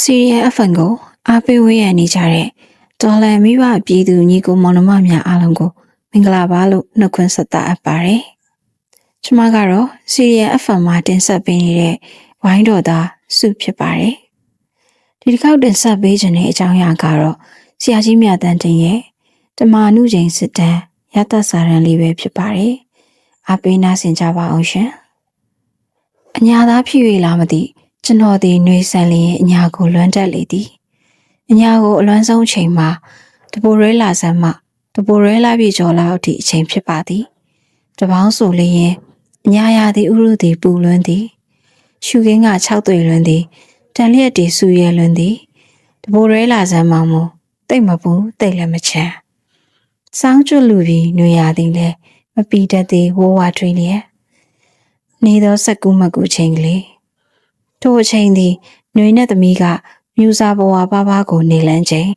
စီရီယယ် FN ကိုအားပေးဝေးရနေကြတဲ့ဒေါ်လာမိဘပြည်သူညီကိုမောင်နှမများအားလုံးကိုမင်္ဂလာပါလို့နှုတ်ခွန်းဆက်တာအပ်ပါတယ်။ကျွန်မကတော့စီရီယယ် FN မှာတင်ဆက်ပေးနေတဲ့ဝိုင်းတော်သားစုဖြစ်ပါတယ်။ဒီတစ်ခေါက်တင်ဆက်ပေးခြင်းတဲ့အကြောင်းအရာကတော့ဆရာကြီးမြတ်တန်တင်ရဲ့တမာနုချိန်စစ်တမ်းရတစာရန်လေးပဲဖြစ်ပါတယ်။အားပေးနာဆင်ကြပါအောင်ရှင်။အညာသားဖြစ်၍လားမသိ ကျွန်တော်ဒီနှွေးဆန်လျင်အညာကိုလွမ်းတက်လေသည်အညာကိုအလွမ်းဆုံးချိန်မှာတပိုရဲလာဆန်းမှတပိုရဲလာပြီကျော်လောက်အထိအချိန်ဖြစ်ပါသည်တပေါင်းဆိုလျင်အညာရသည်ဥရုသည်ပူလွန်းသည်ရှုခင်းက၆တွေ့လွန်းသည်တန်လျက်တီဆူရဲလွန်းသည်တပိုရဲလာဆန်းမှမတိတ်မပူတိတ်လည်းမချမ်းစောင်းကျွလူပြီးနှွေရသည်လဲမပီတတ်သည်ဝဝထွေးလျက်နေသောစက်ကူးမကူချိန်ကလေး ထိုအချိန်သည်နှွေနဲ့သမီးကမြူစာဘဝပါပါကိုနေလန်းချိန်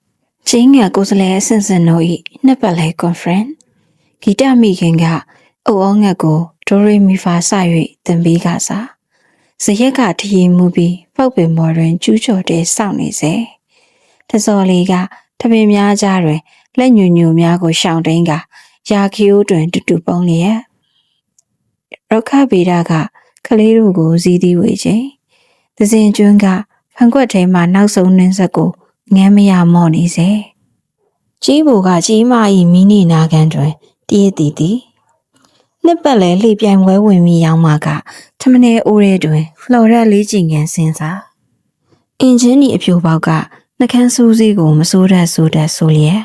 ချင်းငယ်ကိုယ်စလဲအဆင့်ဆင့်တို့၏နှစ်ပတ်လဲ conference ဂီတမိခင်ကအုပ်အောင်ငက်ကိုဒိုရီမီဖာစ၍သင်ပေးကစားဇရက်ကထရီမူပြီးပောက်ပင်မော်တွင်ကျူးကျော်တဲ့စောင့်နေစေတစော်လေးကထပင်များကြားတွင်လက်ညူညူများကိုရှောင်တိန်ကရာခီယိုးတွင်တူတူပုံလျက်ရောခဗေဒကကလေးတို့ကိုဇီးသီးဝေခြင်း သစင်ကျွန်းကဖန်ခွက်ထဲမှာနောက်ဆုံးနှင်းဆက်ကိုငမ်းမရမော့နေစေကြီးဘူကကြီးမဤမိနိနာကန်တွင်တည်တည်တည်နှစ်ပတ်လဲလှိပြိုင်ဝဲဝင်ပြီးရောက်မှကထမနေအိုးရဲတွင်ဖလော်ရက်လေးကျင်ငန်းစင်စာအင်ဂျင်နီအဖြိုပေါက်ကနှကန်းစူးစီးကိုမစိုးတတ်ဆိုတတ်ဆိုလျက်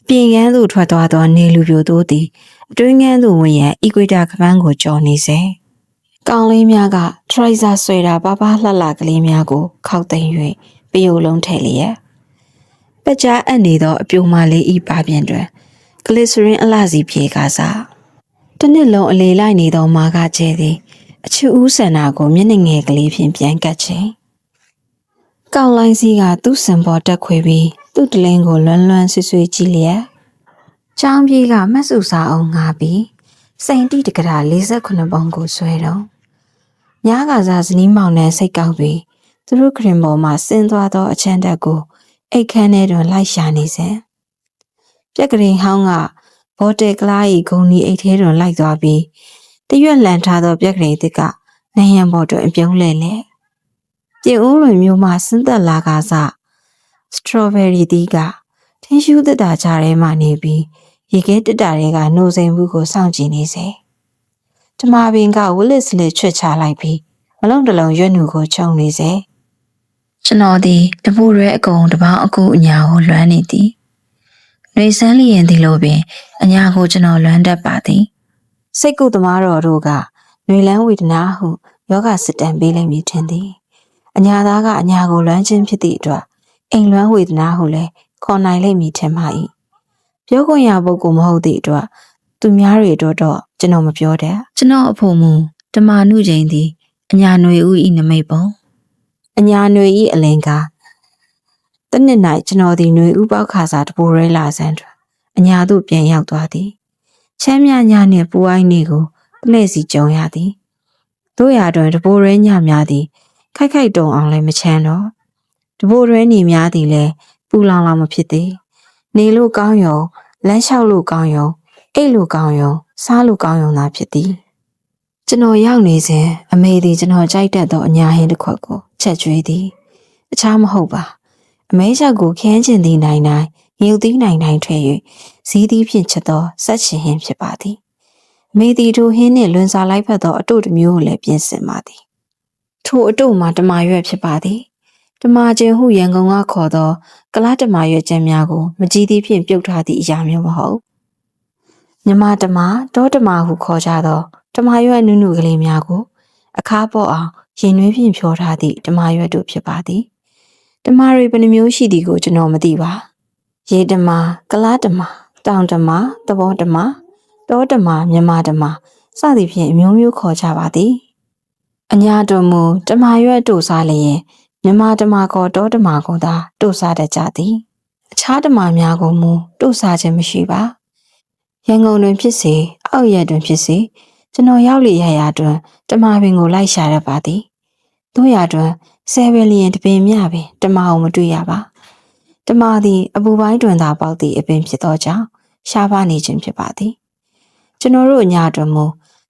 အပြင်ကန်းသို့ထွက်သွားသောနေလူပြိုတို့သည်အတွင်းကန်းသို့ဝင်ရန်အီကွေတာကပန်းကိုကြော်နေစေ ကောင်လေးများကထရိုက်ဆာဆွဲတာပါပါလှလှကလေးများကို ခောက်သိမ်း၍ပယုတ်လုံးထည့်လျက်ပကြားအပ်နေသောအပြိုမလေးဤပါပြင်တွင်ဂလစ်စရင်အလှစီပြေကစားတစ်နှစ်လုံးအလေလိုက်နေသောမာကကျဲသည်အချူဦးဆန္ဒကိုမျက်နှာငယ်ကလေးဖြင့်ပြန်ကတ်ခြင်းကောက်လိုင်းစီကသူ့စံပေါ်တက်ခွေပြီးသူ့တလင်းကိုလွန်းလွန်းဆွဆွကြည့်လျက်ချောင်းပြေးကမတ်စုစာအောင်ငါပြီးစိန်တိတကရာ48ပုံကိုဆွဲတော့ ညကစားဇနီးမောင်နဲ့စိတ်ကောက်ပြီးသူတို့ခရင်ပေါ်မှာဆင်းသွားသောအချမ်းတက်ကိုအိတ်ခမ်းထဲတွင်လိုက်ရှာနေစဉ်ပြက်ကလေးဟောင်းကဘော်တယ်ကလား၏ဂုံဒီအိတ်ထဲတွင်လိုက်သွားပြီးတရွက်လန်ထားသောပြက်ကလေးတစ်ကနယံပေါ်တွင်အပြုံးလဲလဲပြင်ဦးလွင်မျိုးမှဆင်းသက်လာကစားစထရောဘယ်ရီတီးကထင်းရှူးတက်တာကြားထဲမှနေပြီးရေခဲတက်တာတွေကနှိုးစိမ်မှုကိုစောင့်ကြည့်နေစေ ကျမပင်ကဝလစ်စလစ်ချွတ်ချလိုက်ပြီးမလုံးတလုံးရွက်နူကိုခြုံနေစေကျွန်တော်ဒီတပူရဲအကုံတပောင်းအကူအညာကိုလွမ်းနေသည်။နှွေဆန်းလျင်ဒီလိုပင်အညာကိုကျွန်တော်လွမ်းတတ်ပါသည်။စိတ်ကုသမားတော်တို့ကနှွေလန်းဝေဒနာဟုယောဂစစ်တမ်းပေးလိုက်မည်ထင်သည်။အညာသားကအညာကိုလွမ်းခြင်းဖြစ်သည့်အတွက်အိမ်လွမ်းဝေဒနာဟုလည်းခေါ်နိုင်လိမ့်မည်ထင်ပါ၏။ပြောခွင့်ရပုဂ္ဂိုလ်မဟုတ်သည့်အတွက် သူများတွေအတွက်တော့ကျွန်တော်မပြောတတ်ကျွန်တော်အဖို့မူတမာနုချိန်သည်အညာຫນွေဦးဤနမိတ်ပုံအညာຫນွေဤအလင်ကတနစ်၌ကျွန်တော်သည်ຫນွေဦးပေါက်ခါစာတပူရဲလာစမ်းတွင်အညာသို့ပြန်ရောက်သွားသည်ချမ်းမြညာနှင့်ပူအိုင်းနေကိုပလဲ့စီကြုံရသည်တို့ရာတွင်တပူရဲညများသည်ခိုက်ခိုက်တုံအောင်လည်းမချမ်းတော့တပူရဲနေများသည်လည်းပူလောင်လောင်မဖြစ်သေးနေလို့ကောင်းရုံလမ်းလျှောက်လို့ကောင်းရုံ အိတ်လို့ကောင်းရုံစားလို့ကောင်းရုံသာဖြစ်သည်ကျွန်တော်ရောက်နေစဉ်အမေသည်ကျွန်တော်ကြိုက်တတ်သောအညာဟင်းတစ်ခွက်ကိုချက်ကျွေးသည်အခြားမဟုတ်ပါအမေချက်ကိုခင်းကျင်သည်နိုင်နိုင်ငြုတ်သည်နိုင်နိုင်ထွေ၍ဇီးသည်ဖြင့်ချက်သောဆက်ရှင်ဟင်းဖြစ်ပါသည်အမေသည်ထိုဟင်းနှင့်လွန်စာလိုက်ဖက်သောအတုတစ်မျိုးကိုလည်းပြင်ဆင်ပါသည်ထိုအတုမှာတမာရွက်ဖြစ်ပါသည်တမာကျင်ဟုရန်ကုန်ကခေါ်သောကလားတမာရွက်ကျမ်းများကိုမကြည်သည်ဖြင့်ပြုတ်ထားသည့်အရာမျိုးမဟုတ် မြမတမတောတမဟုခေါ်ကြသောတမရွက်နုနုကလေးများကို အခါပေါ်အောင်ရင်နွေးဖြင့်ဖြောထားသည့်တမရွက်တို့ဖြစ်ပါသည်တမတွေဘယ်နှမျိုးရှိသည်ကိုကျွန်တော်မသိပါရေတမကလားတမတောင်တမသဘောတမတောတမမြမတမစသည်ဖြင့်အမျိုးမျိုးခေါ်ကြပါသည်အညာတို့မူတမရွက်တို့စားလျင်မြမတမကောတောတမကောသာတို့စားတတ်ကြသည်အခြားတမများကိုမူတို့စားခြင်းမရှိပါ ရန်ကုန်တွင်ဖြစ်စေအောက်ရက်တွင်ဖြစ်စေကျွန်တော်ရောက်လေရရာတွင်တမပင်ကိုလိုက်ရှာရပါသည်တို့ရာတွင်ဆယ်ဘီလီယံတပင်မြပင်တမအောင်မတွေ့ရပါတမသည်အပူပိုင်းတွင်သာပေါက်သည့်အပင်ဖြစ်သောကြောင့်ရှားပါနေခြင်းဖြစ်ပါသည်ကျွန်တော်တို့ညတွင်မူ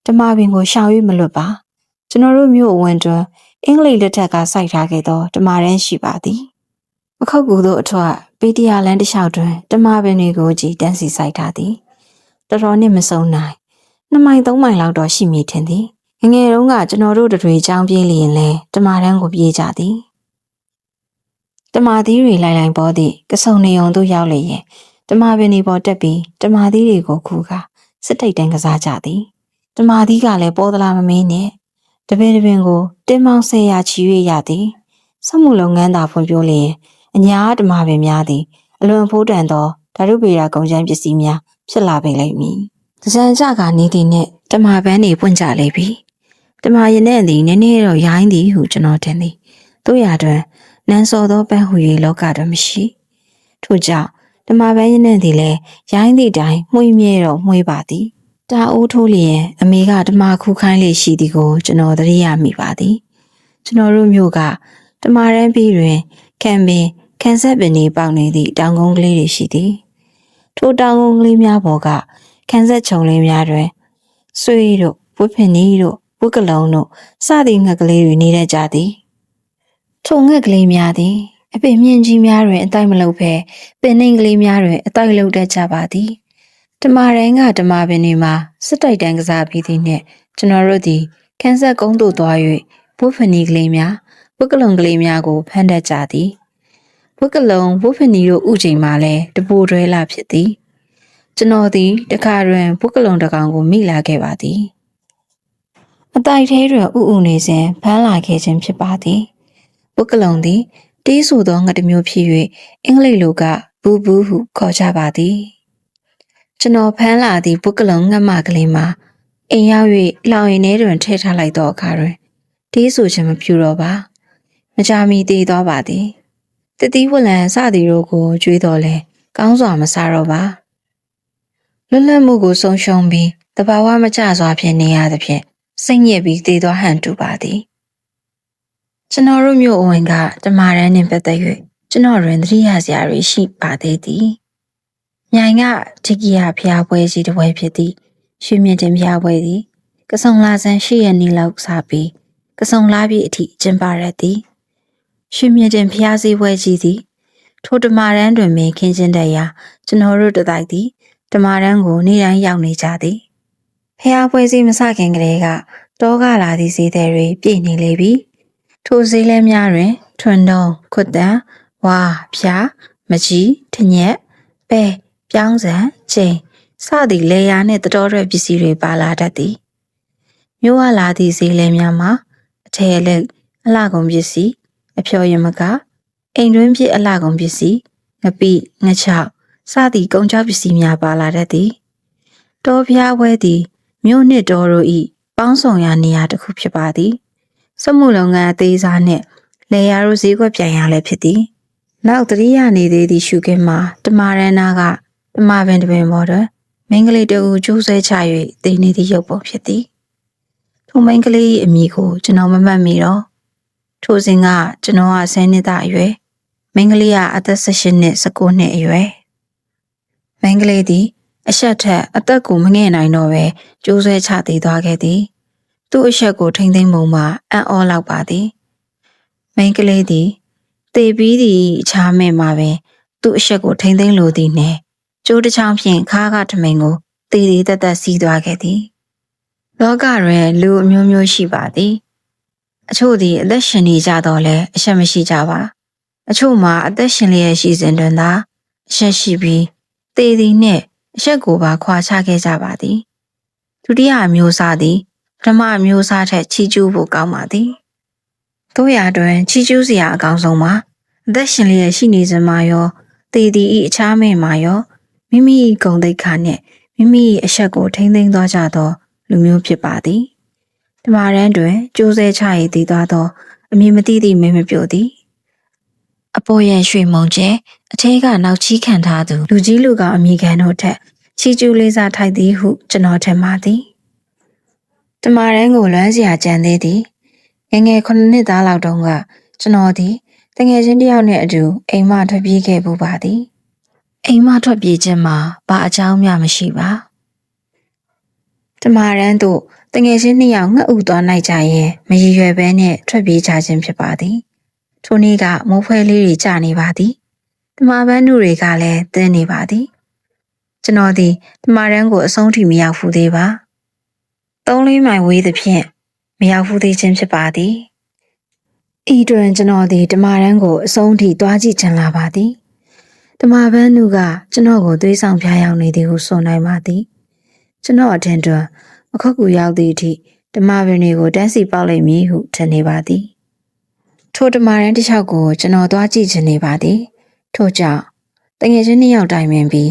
တမပင်ကိုရှောင်၍မလွတ်ပါကျွန်တော်တို့မြို့အဝင်တွင်အင်္ဂလိပ်လက်ထက်ကစိုက်ထားခဲ့သောတမရန်ရှိပါသည်ပခုတ်ကူတို့အထွတ်ပီတီယာလန်တစ်လျှောက်တွင်တမပင်တွေကိုကြည်တန်းစီစိုက်ထားသည် တော်တော်နှင့်မဆုံးနိုင်နှစ်မိုင်သုံးမိုင်လောက်တော့ရှိမည်ထင်သည်ငငယ်တုန်းကကျွန်တော်တို့တွေအကြောင်းပြေးလျင်လဲတမရန်ကိုပြေးကြသည်တမာသီးတွေလိုက်လိုက်ပေါ်သည့်ကဆုံနေုံသို့ရောက်လေရင်တမာပင်ဒီပေါ်တက်ပြီးတမာသီးတွေကိုခူကစစ်တိတ်တန်းကစားကြသည်တမာသီးကလည်းပေါ်သလားမမင်းနဲ့တပင်တပင်ကိုတင်းမောင်းဆဲရချီ၍ရသည်စက်မှုလုပ်ငန်းသာဖွံ့ဖြိုးလျင်အညာတမာပင်များသည်အလွန်ဖိုးတန်သောဓာတုပေရာကုန်ကျန်းပစ္စည်းများ ဖြစ်လာပေလိမ့်မည်။တကြံကြကနေသည်နှင့်တမာပန်းတွေပွင့်ကြလေပြီ။တမာရင်နဲ့သည်နည်းနည်းတော့ရိုင်းသည်ဟုကျွန်တော်ထင်သည်။တို့ရတွင်နန်းစော်သောပန်းဟူ၍လောကတွင်မရှိ။ထို့ကြောင့်တမာပန်းရင်နဲ့သည်လည်းရိုင်းသည့်တိုင်မှုမြဲတော့မှုပါသည်။တာအိုးထိုးလျင်အမေကတမာခုခိုင်းလေးရှိသည်ကိုကျွန်တော်သတိရမိပါသည်။ကျွန်တော်တို့မျိုးကတမာရန်ပြီးတွင်ခံပင်ခန်းဆက်ပင်တွေပေါက်နေသည့်တောင်ကုန်းကလေးတွေရှိသည် ထိုတောင်ကုန်းကလေးများပေါ်ကခန်းဆက်ချုံလေးများတွင်ဆွေးတို့ဝတ်ဖင်နီတို့ဝတ်ကလုံးတို့စသည့်ငှက်ကလေးတွေနေတတ်ကြသည်ထိုငှက်ကလေးများသည်အပင်မြင့်ကြီးများတွင်အတိုက်မလုပ်ဘဲပင်နှိမ်ကလေးများတွင်အတိုက်လုပ်တတ်ကြပါသည်တမာရန်ကတမာပင်တွေမှာစစ်တိုက်တန်းကစားပြီးသည်နှင့်ကျွန်တော်တို့သည်ခန်းဆက်ကုန်းသို့သွား၍ဝတ်ဖင်နီကလေးများဝတ်ကလုံးကလေးများကိုဖမ်းတတ်ကြသည် ဝက်ကလုံးဝတ်ဖနီတို့ဥချိန်မှာလဲတပူတွဲလာဖြစ်သည်ကျွန်တော်သည်တခါတွင်ဝက်ကလုံးတကောင်ကိုမိလာခဲ့ပါသည်အတိုက်သေးတွင်ဥဥနေစဉ်ဖမ်းလာခဲ့ခြင်းဖြစ်ပါသည်ဝက်ကလုံးသည်တီးဆူသောငှက်တစ်မျိုးဖြစ်၍အင်္ဂလိပ်လိုကဘူးဘူးဟုခေါ်ကြပါသည်ကျွန်တော်ဖမ်းလာသည့်ဝက်ကလုံးငှက်မကလေးမှာအိမ်ရောက်၍လောင်ရင်ထဲတွင်ထည့်ထားလိုက်သောအခါတွင်တီးဆူခြင်းမပြူတော့ပါ မကြမီတည်သွားပါသည် တတိဝလံစသည်တို့ကိုကြွေးတော်လဲကောင်းစွာမစားတော့ပါလွတ်လပ်မှုကိုဆုံးရှုံးပြီးတဘာဝမကျစွာဖြင့်နေရသဖြင့်စိတ်ညစ်ပြီးတည်သွားဟန်တူပါသည်ကျွန်တော်တို့မျိုးအဝင်ကတမာရန်နှင့်ပတ်သက်၍ကျွန်တော်တွင်သတိရစရာတွေရှိပါသေးသည်မြိုင်ကတိကိယဖျားပွဲစီတစ်ပွဲဖြစ်သည့်ရွှေမြင့်တင်ဖျားပွဲသည်ကဆုံလာဆန်းရှိရနေလောက်စားပြီးကဆုံလာပြည့်အထိကျင်းပရသည် ရွှေမြင့်တင်ဖျားစည်းပွဲကြီးသည်ထိုဓမ္မရန်တွင်ပင်ခင်းကျင်းတဲ့ရာကျွန်တော်တို့တတိုက်သည်ဓမ္မရန်ကိုနေ့တိုင်းရောက်နေကြသည်ဖျားပွဲစည်းမစခင်ကလေးကတောကလာသည့်ဈေးသည်တွေပြည့်နေလေပြီထိုဈေးလဲများတွင်ထွန်းတုံးခွတ်တန်ဝါဖျားမကြီးထညက်ပဲပြောင်းစံချိန်စသည့်လေယာနှင့်တတော်ရွက်ပစ္စည်းတွေပါလာတတ်သည်မြို့ဝလာသည့်ဈေးလဲများမှာအထည်လက်အလှကုန်ပစ္စည်း အဖျော်ရမကအိမ်တွင်းဖြစ်အလှကုန်ပစ္စည်းငပိငချောက်စသည့်ကုန်ကြောပစ္စည်းများပါလာတတ်သည်တောဖျားပွဲသည်မြို့နှစ်တော်တို့၏ပေါင်းဆောင်ရာနေရာတစ်ခုဖြစ်ပါသည်စက်မှုလုပ်ငန်းအသေးစားနှင့်လေယာတို့ဈေးကွက်ပြန်ရလည်းဖြစ်သည်နောက်တတိယနေသေးသည့်ရှုခင်းမှာတမာရန်နာကတမာပင်တပင်ပေါ်တွင်မင်းကလေးတအူကျိုးဆွဲချ၍တည်နေသည့်ရုပ်ပုံဖြစ်သည်ထိုမင်းကလေး၏အမည်ကိုကျွန်တော်မမှတ်မိတော့ ထိုစဉ်ကကျွန်တော်က10နှစ်သားအရွယ်မင်းကလေးကအသက်18နှစ်19နှစ်အရွယ်မင်းကလေးသည်အဆက်ထက်အသက်ကိုမငဲ့နိုင်တော့ပဲကျိုးဆွဲချသေးသွားခဲ့သည်သူ့အဆက်ကိုထိမ့်သိမ့်ပုံမှာအံ့ဩလောက်ပါသည်မင်းကလေးသည်တေပြီးသည့်အခြားမဲ့မှာပင်သူ့အဆက်ကိုထိမ့်သိမ့်လိုသည်နှင့်ကျိုးတစ်ချောင်းဖြင့်ခါးကထမိန်ကိုတည်တည်တက်တက်စီးသွားခဲ့သည်လောကတွင်လူအမျိုးမျိုးရှိပါသည် အချို့သည်အသက်ရှင်နေကြတော့လဲအရှက်မရှိကြပါအချို့မှာအသက်ရှင်လျက်ရှိစဉ်တွင်သာအရှက်ရှိပြီးသေသည်နှင့်အရှက်ကိုပါခွာချခဲ့ကြပါသည်ဒုတိယမျိုးစားသည်ပထမမျိုးစားထက်ချီကျူးဖို့ကောင်းပါသည်တို့ရတွင်ချီကျူးစရာအကောင်းဆုံးမှာအသက်ရှင်လျက်ရှိနေစဉ်မှာရောသေသည်ဤအခြားမဲ့မှာရောမိမိ၏ဂုံတိတ်ခါနှင့်မိမိ၏အရှက်ကိုထိမ့်သိမ်းသွားကြသောလူမျိုးဖြစ်ပါသည် ဓမ္မရန်တွင်ကျိုးဆဲချရည်တည်သွားသောအမည်မသိသည့်မင်းမပြိုသည်အပေါ်ရန်ရွှေမုံကျဲအထဲကနောက်ချီးခံထားသူလူကြီးလူကောင်အမိခံတို့ထက်ချီကျူးလေးစားထိုက်သည်ဟုကျွန်တော်ထင်ပါသည်ဓမ္မရန်ကိုလွမ်းစရာကြံသေးသည်ငငယ်ခုနှစ်သားလောက်တုန်းကကျွန်တော်သည်တငယ်ချင်းတစ်ယောက်နဲ့အတူအိမ်မထွက်ပြေးခဲ့ပူပါသည်အိမ်မထွက်ပြေးခြင်းမှာဘာအကြောင်းမှမရှိပါတမာရန်တို့ တငယ်ချင်းနှစ်ယောက်ငှက်ဥသွားနိုင်ကြရင်မရည်ရွယ်ဘဲနဲ့ထွက်ပြေးကြခြင်းဖြစ်ပါသည်ထိုနေ့ကမိုးဖွဲလေးတွေကြာနေပါသည်တမာပန်းတို့တွေကလည်းတင်းနေပါသည်ကျွန်တော်ဒီတမာရန်ကိုအဆုံးထိမရောက်ဘူးသေးပါသုံးလေးမိုင်ဝေးသဖြင့်မရောက်ဘူးသေးခြင်းဖြစ်ပါသည်ဤတွင်ကျွန်တော်ဒီတမာရန်ကိုအဆုံးထိတွားကြည့်ချင်လာပါသည်တမာပန်းတို့ကကျွန်တော်ကိုသွေးဆောင်ဖျားရောက်နေသည်ဟုဆိုနိုင်ပါသည်ကျွန်တော်အထင်တွင် အခုကူရောက်သည့်အထိဓမ္မပင်တွေကိုတန်းစီပေါက်လိုက်မည်ဟုထင်နေပါသည်ထိုဓမ္မရန်တစ်လျှောက်ကိုကျွန်တော်သွားကြည့်ချင်နေပါသည်ထို့ကြောင့်တငယ်ချင်းနှစ်ယောက်တိုင်ပင်ပြီး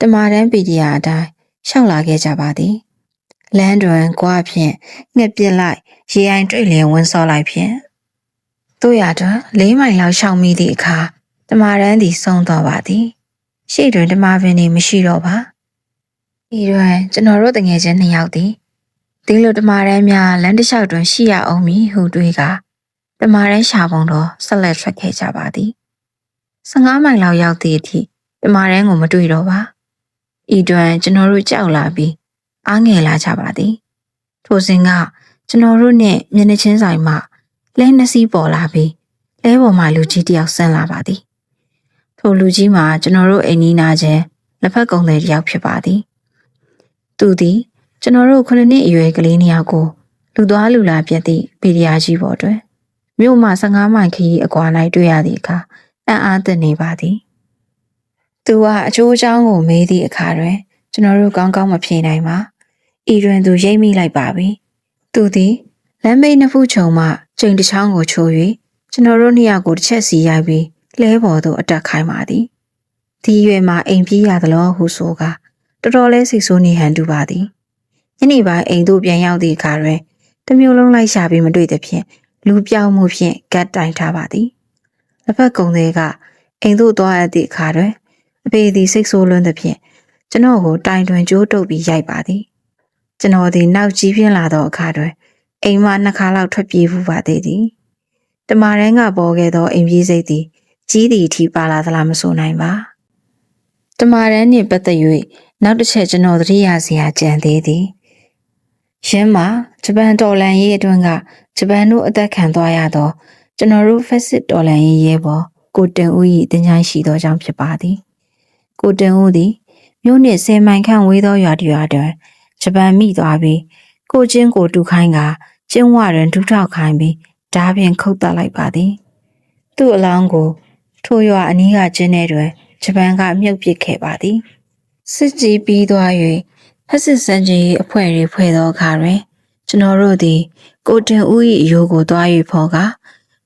ဓမ္မရန်ပီဒီယာအတိုင်းရှောက်လာခဲ့ကြပါသည်လမ်းတွင်ကွာဖြင့်ငှက်ပစ်လိုက်ရေအိုင်တွေ့လျင်ဝန်းစောလိုက်ဖြင့်တို့ရတွင်လေးမိုင်လောက်ရှောင်မိသည့်အခါဓမ္မရန်သည်ဆုံးသွားပါသည်ရှေ့တွင်ဓမ္မပင်သည်မရှိတော့ပါဤတွင်ကျွန်တော်တို့တငယ်ချင်းနှစ်ယောက်သည် ဒီလိုတမာရန်များလမ်းတစ်လျှောက်တွင်ရှိရအောင်မည်ဟုတွေးကတမာရန်ရှာပုံတော့ဆက်လက်ထွက်ခဲ့ကြပါသည်15မိုင်လောက်ရောက်သည့်အထိတမာရန်ကိုမတွေ့တော့ပါဤတွင်ကျွန်တော်တို့ကြောက်လာပြီးအားငယ်လာကြပါသည်ထိုစဉ်ကကျွန်တော်တို့နှင့်မျက်နှာချင်းဆိုင်မှလဲနှစီးပေါ်လာပြီးလဲပေါ်မှာလူကြီးတယောက်ဆင်းလာပါသည်ထိုလူကြီးမှာကျွန်တော်တို့အိမ်နီးနာချင်းလက်ဖက်ကုံတွေတယောက်ဖြစ်ပါသည်သူသည် ကျွန်တော်တို့ခုနှစ်နှစ်အရွယ်ကလေးနှစ်ယောက်ကိုလူသွားလူလာပြက်သည့်ပီဒီယာကြီးပေါ်တွင်မြို့မှ15မိုင်ခရီးအကွာ၌တွေ့ရသည့်အခါအံ့အားသင့်နေပါသည်။သူကအချိုးအချောင်းကိုမေးသည့်အခါတွင်ကျွန်တော်တို့ကောင်းကောင်းမဖြေနိုင်ပါ။ဤတွင်သူရိပ်မိလိုက်ပါပြီ။သူသည်လမ်းမေးနှစ်ဖူးချုံမှချိန်တစ်ချောင်းကိုချိုး၍ကျွန်တော်တို့နှစ်ယောက်ကိုတစ်ချက်စီရိုက်ပြီးလဲပေါ်သို့အတက်ခိုင်းပါသည်။ဒီရွယ်မှာအိမ်ပြေးရသလိုဟုဆိုကတော်တော်လေးစိတ်ဆိုးနေဟန်တူပါသည်။ ညနေပိုင်းအိမ်သို့ပြန်ရောက်သည့်အခါတွင်တမျိုးလုံးလိုက်ရှာပြီးမတွေ့သဖြင့်လူပြောင်းမှုဖြင့်ဂတ်တိုင်ထားပါသည်လက်ဖက်ကုံသေးကအိမ်သို့သွားရသည့်အခါတွင်အဖေသည်စိတ်ဆိုးလွန်းသဖြင့်ကျွန်တော်ကိုတိုင်တွင်ကြိုးတုပ်ပြီးရိုက်ပါသည်ကျွန်တော်သည်နောက်ကြီးပြင်းလာသောအခါတွင်အိမ်မှနှစ်ခါလောက်ထွက်ပြေးဖူးပါသေးသည်တမာရန်ကပေါ်ခဲ့သောအိမ်ပြေးစိတ်သည်ကြီးသည်အထိပါလာသလားမဆိုနိုင်ပါတမာရန်နှင့်ပတ်သက်၍နောက်တစ်ချက်ကျွန်တော်သတိရစရာကြံသေးသည် ရင်းမှာဂျပန်တော်လန်ရေးအတွင်းကဂျပန်တို့အသက်ခံသွားရသောကျွန်တော်တို့ဖက်စစ်တော်လန်ရေးရဲပေါ်ကိုတင်ဦး၏တင်ချိုင်းရှိသောကြောင့်ဖြစ်ပါသည်ကိုတင်ဦးသည်မြို့နှင့်ဆယ်မိုင်ခန့်ဝေးသောရွာတရွာတွင်ဂျပန်မိသွားပြီးကိုချင်းကိုတူခိုင်းကကျင်းဝတွင်ဒုထောက်ခိုင်းပြီးဓာဖြင့်ခုတ်တက်လိုက်ပါသည်သူ့အလောင်းကိုထိုရွာအနီးကကျင်းထဲတွင်ဂျပန်ကမြုပ်ပစ်ခဲ့ပါသည်စစ်ကြီးပြီးသွား၍ ဖက်စစ်စံကြီးအဖွဲ့တွေဖွဲ့သောအခါတွင် ကျွန်တော်တို့သည် ကိုတင်ဦး၏အယိုးကိုသွား၍ဖော်က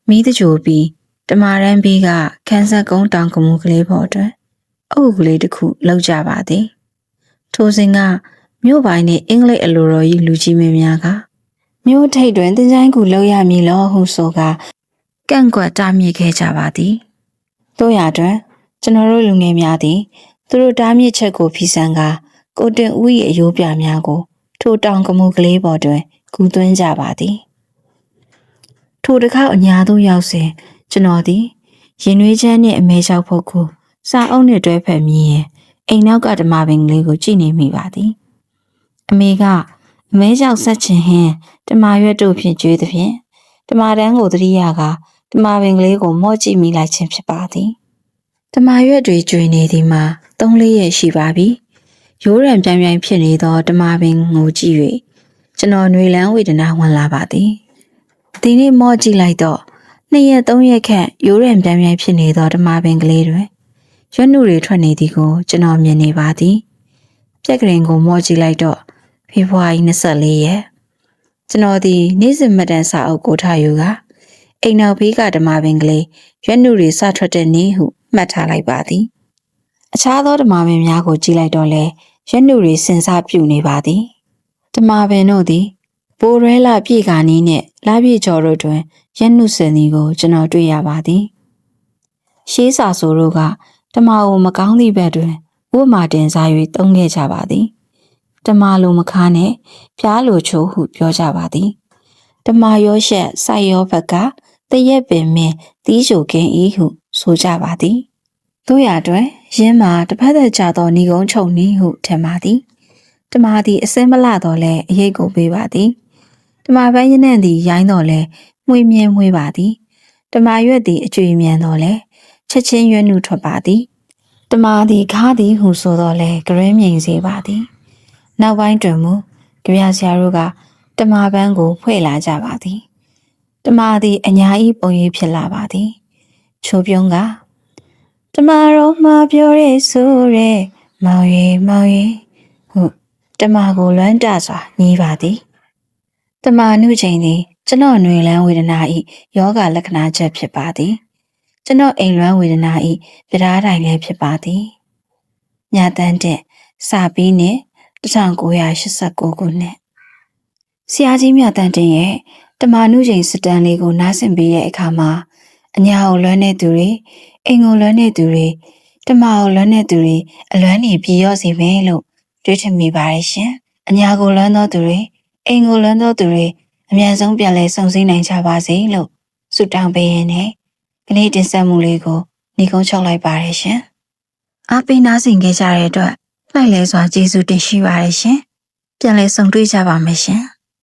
မိတကြိုပြီးတမာရန်ပြီးကခန်းဆက်ကုန်းတောင်ကမူကလေးပေါ်တွင်အုပ်ကလေးတစ်ခုလောက်ကြပါသည်ထိုစဉ်ကမြို့ပိုင်းနှင့်အင်္ဂလိပ်အလိုတော်ကြီးလူကြီးမင်းများကမြို့ထိပ်တွင်တင်ချိုင်းကူလောက်ရမည်လောဟုဆိုကကန့်ကွက်တားမြစ်ခဲ့ကြပါသည်တို့ရတွင် ကျွန်တော်တို့လူငယ်များသည်သူတို့တားမြစ်ချက်ကိုဖီဆန်ကာ ကိုတင်ဦး၏အယိုးပြများကို ထိုတောင်ကမူကလေးပေါ်တွင်ကူးသွင်းကြပါသည်ထိုတစ်ခါအညာသို့ရောက်စဉ်ကျွန်တော်သည်ရင်နွေးချမ်းနှင့်အမဲလျှောက်ဖို့ကိုစာအုပ်နှင့်တွဲဖက်မြင်ရင်အိမ်နောက်ကဓမ္မပင်ကလေးကိုကြည့်နေမိပါသည်အမေကအမဲလျှောက်ဆက်ချင်ဟင်းဓမ္မရွက်တို့ဖြင့်ကြွေးသည်ဖြင့်ဓမ္မတန်းကိုတတိယကဓမ္မပင်ကလေးကိုမော့ကြည့်မိလိုက်ခြင်းဖြစ်ပါသည်ဓမ္မရွက်တွေကျွေနေသည်မှာ၃လေးရက်ရှိပါပြီ။ ရိုးရံပြိုင်ပြိုင်ဖြစ်နေသောဓမ္မပင်ငိုကြည့်၍ကျွန်တော်ຫນွေလန်းဝေဒနာဝင်လာပါသည်ဒီနေ့မော့ကြည့်လိုက်တော့နှစ်ရက်သုံးရက်ခန့်ရိုးရံပြိုင်ပြိုင်ဖြစ်နေသောဓမ္မပင်ကလေးတွင်ရွက်နှုတွေထွက်နေသည်ကိုကျွန်တော်မြင်နေပါသည်ပြက်ကရင်ကိုမော့ကြည့်လိုက်တော့ဖေဖော်ဝါရီ24ရက်ကျွန်တော်ဒီနေ့စဉ်မတန်စာအုပ်ကိုထားယူကအိမ်နောက်ဘေးကဓမ္မပင်ကလေးရွက်နှုတွေစထွက်တဲ့နေ့ဟုမှတ်ထားလိုက်ပါသည် အခြားသောဓမ္မပင်များကိုကြည့်လိုက်တော့လဲရက်နှုတွေစင်စားပြုနေပါသည်ဓမ္မပင်တို့သည်ပိုရဲလာပြေကာနီးနှင့်လာပြေကျော်တို့တွင်ရက်နှုစင်သည်ကိုကျွန်တော်တွေ့ရပါသည်ရှေးစာဆိုတို့ကဓမ္မကိုမကောင်းသည့်ဘက်တွင်ဝတ်မာတင်စား၍တုံးခဲ့ကြပါသည်ဓမ္မလိုမခါနဲ့ဖျားလိုချိုးဟုပြောကြပါသည်ဓမ္မရောရှက်စိုက်ရောဘက်ကတရက်ပင်မင်းတီးချိုကင်းဤဟုဆိုကြပါသည် တို့ရတွင်ရင်းမှာတစ်ဖက်သက်ကြသောဏီကုန်းချုပ်နီးဟုထင်ပါသည်တမာသည်အစင်းမလတော့လဲအရေးကိုပေးပါသည်တမာပန်းရင်းနှံ့သည်ရိုင်းတော့လဲမှွေမြဲမှွေပါသည်တမာရွက်သည်အကျွေမြန်တော့လဲချက်ချင်းရွနှုထွက်ပါသည်တမာသည်ခါသည်ဟုဆိုတော့လဲဂရင်းမြိန်စေပါသည်နောက်ပိုင်းတွင်မူကြပြဆရာတို့ကတမာပန်းကိုဖွဲ့လာကြပါသည်တမသည်အညာဤပုံရိပ်ဖြစ်လာပါသည်ချိုးပြုံးက တမတော်မှာပြောရဲဆိုရဲမောင်ရီမောင်ရီဟုတမကိုလွမ်းတစွာညီးပါသည်တမနုချိန်သည်ကျွန်တော်ຫນွေလန်းဝေဒနာဤယောဂလက္ခဏာချက်ဖြစ်ပါသည်ကျွန်တော်အိမ်လွမ်းဝေဒနာဤပြဓာတိုင်လည်းဖြစ်ပါသည်ညတန်းတဲ့စာပြီးနှစ်1989ခုနှစ်ဆရာကြီးမြတ်တန်းတင်ရဲ့တမာနုချိန်စတန်လေးကိုနားဆင်ပေးတဲ့အခါမှာ အညာကိုလွမ်းတဲ့သူတွေအိမ်ကိုလွမ်းတဲ့သူတွေတမာကိုလွမ်းတဲ့သူတွေအလွမ်းနေပြေရော့စီပဲလို့တွေးထင်မိပါတယ်ရှင်အညာကိုလွမ်းသောသူတွေအိမ်ကိုလွမ်းသောသူတွေအမြန်ဆုံးပြန်လဲစုံစည်းနိုင်ကြပါစေလို့ဆုတောင်းပေးရင်းနဲ့ကနေ့တင်ဆက်မှုလေးကိုညီကုန်းချုပ်လိုက်ပါတယ်ရှင်အားပေးနားဆင်ကြကြတဲ့အတွက်လိုက်လဲစွာကျေးဇူးတင်ရှိပါတယ်ရှင်ပြန်လဲဆုံတွေ့ကြပါမယ်ရှင်